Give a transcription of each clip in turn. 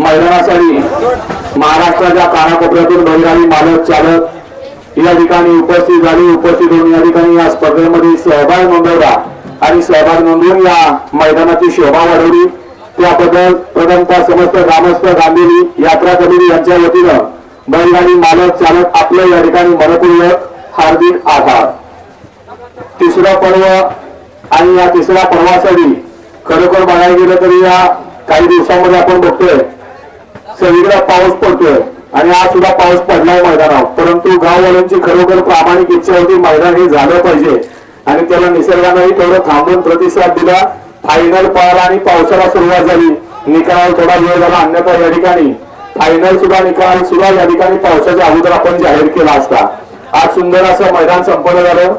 मैदानासाठी महाराष्ट्राच्या कानाकोपऱ्यातून बैलगाडी मालक चालक या ठिकाणी उपस्थित झाली. उपस्थित होऊन या ठिकाणी या स्पर्धेमध्ये सहभाग नोंदवला आणि सहभाग नोंदवून या मैदानाची शोभा वाढवली. त्याबद्दल प्रथमता समस्त ग्रामस्थ गांधीली यात्रा कमिटी यांच्या वतीनं बैलगाडी मालक चालक आपलं या ठिकाणी मनपूर्वक हार्दिक आभार. तिसरं पर्व आणि या तिसऱ्या पर्वासाठी खरोखर बघायला गेलं तरी या काही दिवसांमध्ये आपण बघतोय सगळीकडे पाऊस पडतोय आणि आज सुद्धा पाऊस पडलाय मैदानावर. परंतु गाववाल्यांची खरोखर प्रामाणिक इच्छा होती मैदान हे झालं पाहिजे. आणि त्याला निसर्गानंही थोडं थांबून प्रतिसाद दिला. फायनल पळाला आणि पावसाला सुरुवात झाली. निकाल थोडा वेळ झाला अन्यथा या ठिकाणी. फायनल सुद्धा निकाल सुद्धा या ठिकाणी पावसाच्या अगोदर आपण जाहीर केला असता. आज सुंदर असं मैदान संपन्न झालं.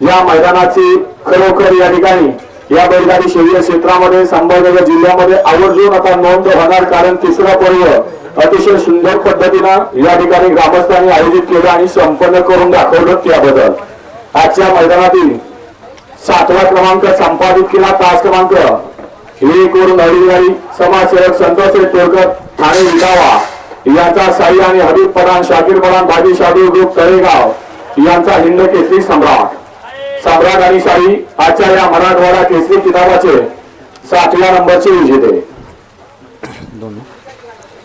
या मैदानाची खरोखर या ठिकाणी या बैलगाडी शरीर क्षेत्रामध्ये संभाजीनगर जिल्ह्यामध्ये आवर्जून आता नोंद होणार कारण तिसरा पर्व अतिशय सुंदर पद्धतीनं या ठिकाणी ग्रामस्थांनी आयोजित केलं आणि संपन्न करून दाखवलं त्याबद्दल. आजच्या मैदानातील सातवा क्रमांक संपादित केला. तास क्रमांक. हे करून हरिगाडी समाजसेवक संतोष तोडकर ठाणे विकावा यांचा साई आणि हबीब पठाण शाकीर पठाण भाजी शादू ग्रुप तळेगाव. यांचा हिंद केसरी सम्राट. सम्राट आणि शाही आजच्या या मराठवाडा केसरी किताबाचे सातव्या नंबरचे विजेते.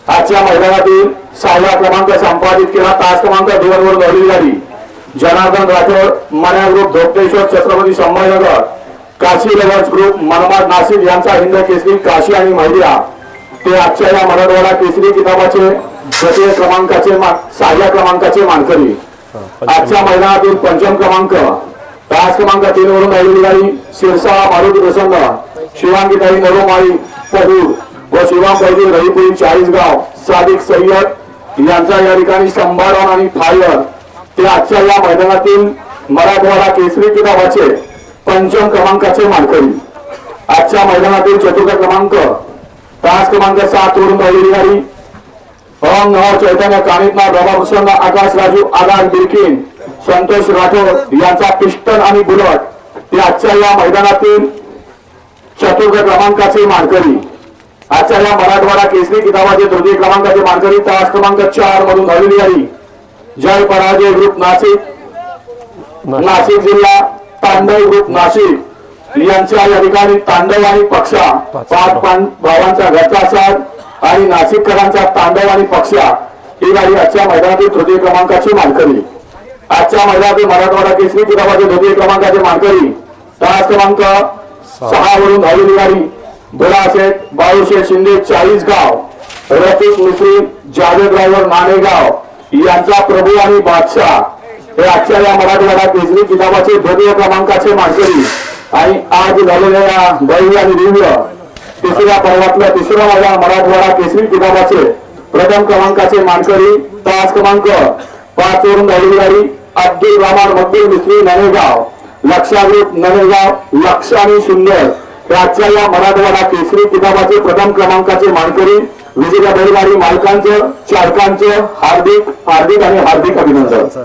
आजच्या मैदानातील सहावा क्रमांक संपादित केला तास क्रमांक दोन वर गाडी Janardan Rathod Manya group Dhopteshwar Chhatrapati Sambhajinagar Kashi lovers group Manmad Nashik यांचा हिंद केसरी काशी आणि महिला. ते आजच्या या मराठवाडा केसरी किताबाचे द्वितीय क्रमांकाचे सहाव्या क्रमांकाचे मानकरी. आजच्या मैदानातील पंचम क्रमांक तास क्रमांक तीन वरून राहिलेली गाडी शिरसा मारुती प्रसन्न शिवांगीताई नरोमाई पहूर व शिवाम पैकी रहीपुरी चाळीसगाव सादिक सय्यद. यांचा या ठिकाणी संभारण आणि फायर. ते आजच्या या मैदानातील मराठवाडा केसरी किताबाचे पंचम क्रमांकाचे मानकरी. आजच्या मैदानातील चतुर्थ क्रमांक तास क्रमांक सात वरून राहिलेली गाडी अहम नवा चैतन्य कानितनाथ बाबाभूषण आकाश राजू आकाश बिरकिन संतोष राठोड यांचा पिस्टन आणि बुलट ते आजच्या या मैदानातील चतुर्थ क्रमांकाचे मानकरी. आजच्या या मराठवाडा केसरी किताबाचे तृतीय क्रमांकाचे मानकरी तास क्रमांक चार मधून झालेली गाडी जय पराजय ग्रुप नाशिक. नाशिक. जिल्हा तांडव ग्रुप नाशिक. यांच्या या ठिकाणी तांडव आणि पक्षा. पाच भावांचा साथ आणि नाशिककरांचा तांडव आणि पक्षा. ही गाडी आजच्या मैदानातील तृतीय क्रमांकाची मानकरी. आजच्या मैदानातील मराठवाडा केसरी किताबाचे द्वितीय क्रमांकाचे मानकरी तास क्रमांक सहा वरून धावलेली गाडी बोराशेठ बाळूशेठ शिंदे चाळीस गाव. रफिक मिस्त्री जावेद ड्रायव्हर नाणेगाव यांचा प्रभू आणि बादशाह हे आजच्या या मराठवाडा केसरी किताबाचे द्वितीय क्रमांकाचे मानकरी. आणि आज झालेल्या या दैवी आणि दिव्य तिसऱ्या पर्वातल्या तिसऱ्या माझ्या मराठवाडा केसरी किताबाचे प्रथम क्रमांकाचे मानकरी तास क्रमांक पाच वरून झालेली गाडी अब्दुल रहमान मब्दुल मिस्त्री नवेगाव लक्षागृत नवेगाव लक्ष आणि सुंदर हे या मराठवाडा केसरी किताबाचे प्रथम क्रमांकाचे मानकरी विजेता बैलगाडी मालकांचं चालकांचं हार्दिक हार्दिक आणि हार्दिक अभिनंदन.